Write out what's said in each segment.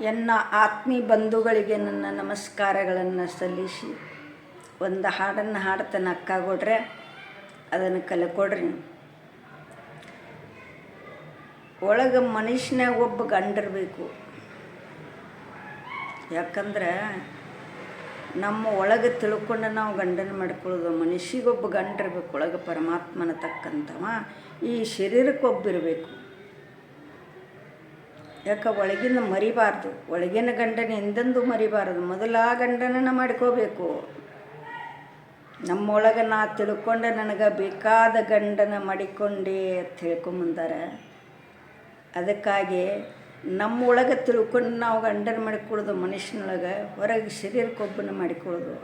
ಎನ್ನ ಆತ್ಮೀ ಬಂಧುಗಳಿಗೆ ನನ್ನ ನಮಸ್ಕಾರಗಳನ್ನು ಸಲ್ಲಿಸಿ. ಒಂದು ಹಾಡನ್ನು ಹಾಡ್ತಾನೆ ಅಕ್ಕಾಗೊಡ್ರೆ ಅದನ್ನು ಕಲ್ಕೊಡ್ರಿ. ಒಳಗೆ ಮನುಷ್ಯನಾಗ ಒಬ್ಬ ಗಂಡಿರಬೇಕು. ಯಾಕಂದ್ರೆ ನಮ್ಮ ಒಳಗೆ ತಿಳ್ಕೊಂಡು ನಾವು ಗಂಡನ ಮಾಡ್ಕೊಳ್ಳೋದು ಮನುಷ್ಯಗೊಬ್ಬ ಗಂಡಿರ್ಬೇಕು, ಒಳಗೆ ಪರಮಾತ್ಮನ ತಕ್ಕಂಥವ ಈ ಶರೀರಕ್ಕೊಬ್ಬಿರಬೇಕು ಯಾಕೆ ಒಳಗಿನ ಮರಿಬಾರ್ದು? ಒಳಗಿನ ಗಂಡನ ಎಂದೆಂದೂ ಮರಿಬಾರದು? ಮೊದಲ ಆ ಗಂಡನನ್ನು ಮಾಡ್ಕೋಬೇಕು. ನಮ್ಮೊಳಗೆ ನಾ ತಿಳ್ಕೊಂಡೆ ನನಗೆ ಬೇಕಾದ ಗಂಡನ ಮಾಡಿಕೊಂಡೆ ಅಂತ ಹೇಳ್ಕೊಂಬಂದಾರೆ ಅದಕ್ಕಾಗಿ ನಮ್ಮೊಳಗೆ ತಿಳ್ಕೊಂಡು ನಾವು ಗಂಡನ ಮಾಡಿಕೊಳ್ಳೋದು ಮನುಷ್ಯನೊಳಗೆ, ಹೊರಗೆ ಶರೀರಕ್ಕೊಬ್ಬನ ಮಾಡಿಕೊಳ್ಳೋದು.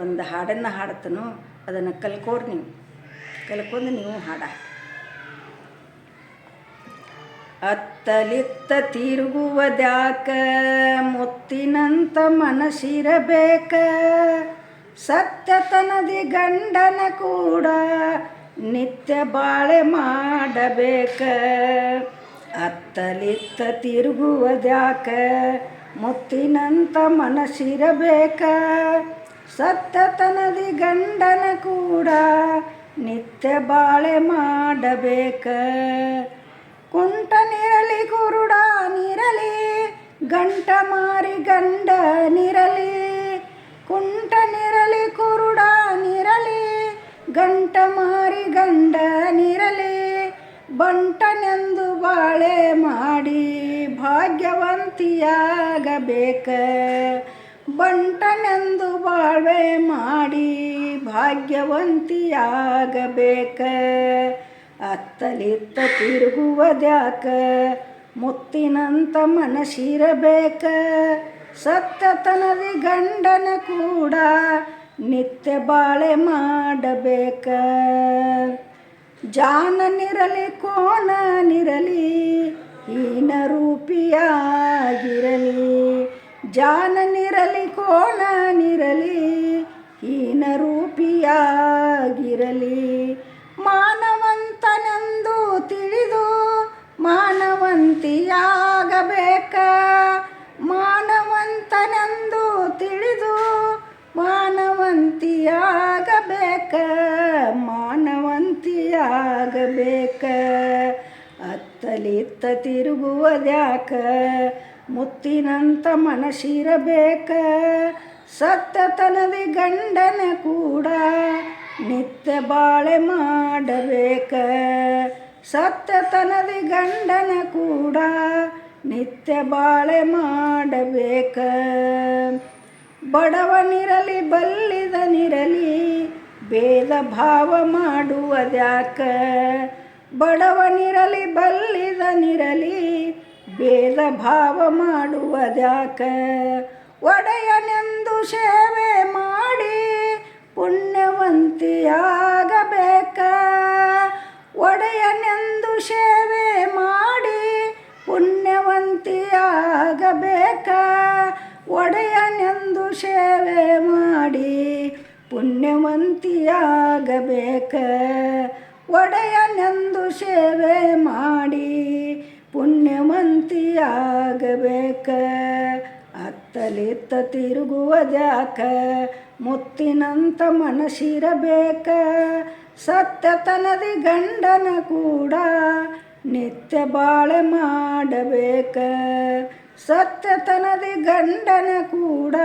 ಒಂದು ಹಾಡನ್ನು ಹಾಡ್ತಾನೋ, ಅದನ್ನು ಕಲ್ಕೋರಿ ನೀವು. ಕಲ್ಕೊಂಡು ನೀವು ಹಾಡ ಅತ್ತಲಿತ್ತ ತಿರುಗುವುದ್ಯಾಕ ಮುತ್ತಿನಂತ ಮನಸ್ಸಿರಬೇಕ ಸತ್ಯತನದಿ ಗಂಡನ ಕೂಡ ನಿತ್ಯ ಬಾಳೆ ಮಾಡಬೇಕ. ಅತ್ತಲಿತ್ತ ತಿರುಗುವುದ್ಯಾಕ ಮುತ್ತಿನಂತ ಮನಸ್ಸಿರಬೇಕ ಸತ್ಯತನದಿ ಗಂಡನ ಕೂಡ ನಿತ್ಯ ಬಾಳೆ ಮಾಡಬೇಕ. ಕುಂಟನಿರಲಿ ಕುರುಡನಿರಲಿ ಗಂಟ ಮಾರಿ ಗಂಡನಿರಲಿ ಕುಂಟನಿರಲಿ ಕುರುಡನಿರಲಿ ಗಂಟ ಮಾರಿ ಗಂಡನಿರಲಿ ಬಂಟನೆಂದು ಬಾಳೆ ಮಾಡಿ ಭಾಗ್ಯವಂತಿಯಾಗಬೇಕ. ಬಂಟನೆಂದು ಬಾಳ್ವೆ ಮಾಡಿ ಭಾಗ್ಯವಂತಿಯಾಗಬೇಕ. ಅತ್ತಲಿತ್ತ ತಿರುಗುವುದ್ಯಾಕ ಮುತ್ತಿನಂತ ಮನಸ್ಸಿರಬೇಕ. ಸತ್ಯತನದಿ ಗಂಡನ ಕೂಡ ನಿತ್ಯ ಬಾಳೆ ಮಾಡಬೇಕ. ಜಾನನಿರಲಿ ಕೋಣನಿರಲಿ ಹೀನರೂಪಿಯಾಗಿರಲಿ. ಜಾನನಿರಲಿ ಕೋಣನಿರಲಿ ಹೀನ ರೂಪಿಯಾಗಿರಲಿ ಮಾನವಂತಿಯಾಗಬೇಕ ಮಾನವಂತನೆಂದು ತಿಳಿದು ಮಾನವಂತಿಯಾಗಬೇಕ? ಮಾನವಂತಿಯಾಗಬೇಕ? ಅತ್ತಲಿತ್ತ ತಿರುಗುವುದ್ಯಾಕ ಮುತ್ತಿನಂತ ಮನಸ್ಸಿರಬೇಕ ಸತ್ಯತನದಿ ಗಂಡನ ಕೂಡ ನಿತ್ಯ ಬಾಳೆ ಮಾಡಬೇಕ? ಸತ್ಯತನದಿ ಗಂಡನ ಕೂಡ ನಿತ್ಯ ಬಾಳೆ ಮಾಡಬೇಕ. ಬಡವನಿರಲಿ, ಬಲ್ಲಿದನಿರಲಿ, ಭೇದ ಭಾವ ಮಾಡುವುದ್ಯಾಕ? ಬಡವನಿರಲಿ, ಬಲ್ಲಿದನಿರಲಿ, ಭೇದ ಭಾವ ಮಾಡುವುದ್ಯಾಕ? ಒಡೆಯನೆಂದು ಸೇವೆ ಮಾಡಿ ಪುಣ್ಯವಂತಿಯಾಗಬೇಕ ಸೇವೆ ಮಾಡಿ ಪುಣ್ಯವಂತಿಯಾಗಬೇಕ. ಒಡೆಯನೆಂದು ಸೇವೆ ಮಾಡಿ ಪುಣ್ಯವಂತಿಯಾಗಬೇಕ. ಅತ್ತಲಿತ್ತ ತಿರುಗುವ ಜಾಕ ಮುತ್ತಿನಂತ ಮನಸ್ಸಿರಬೇಕ. ಸತ್ಯತನದಿ ಗಂಡನ ಕೂಡ ನಿತ್ಯ ಬಾಳೆ ಮಾಡಬೇಕ. ಸತ್ಯತನದಿ ಗಂಡನ ಕೂಡ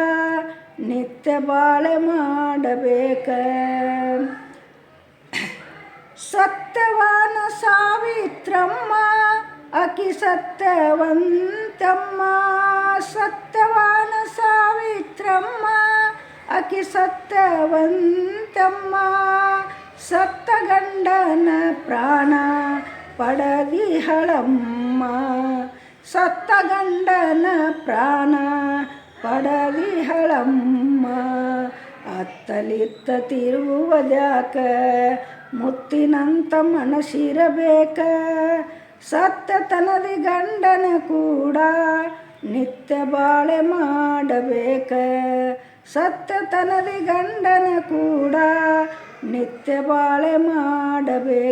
ನಿತ್ಯ ಬಾಳೆ ಮಾಡಬೇಕ. ಸತ್ಯವಾನ ಸಾವಿತ್ರಮ್ಮ, ಅಕಿ ಸತ್ಯವಂತಮ್ಮ ಸತ್ಯವಾನ ಸಾವಿತ್ರಮ್ಮ, ಅಕಿ ಸತ್ಯವಂತಮ್ಮ ಸತ್ತ ಗಂಡನ ಪ್ರಾಣ ಪಡದಿಹಳಮ್ಮ ಸತ್ತ ಗಂಡನ ಪ್ರಾಣ ಪಡದಿಹಳಮ್ಮ ಅತ್ತಲಿತ್ತ ತಿರುವುದ್ಯಾಕ ಮುತ್ತಿನಂತ ಮನಸ್ಸಿರಬೇಕ ಸತ್ಯತನದಿ ಗಂಡನ ಕೂಡ ನಿತ್ಯ ಬಾಳೆ ಮಾಡಬೇಕ. ಸತ್ಯತನದಿ ಗಂಡನ ಕೂಡ ನಿತ್ಯ ಬಾಳೆ ಮಾಡಬೇಕು.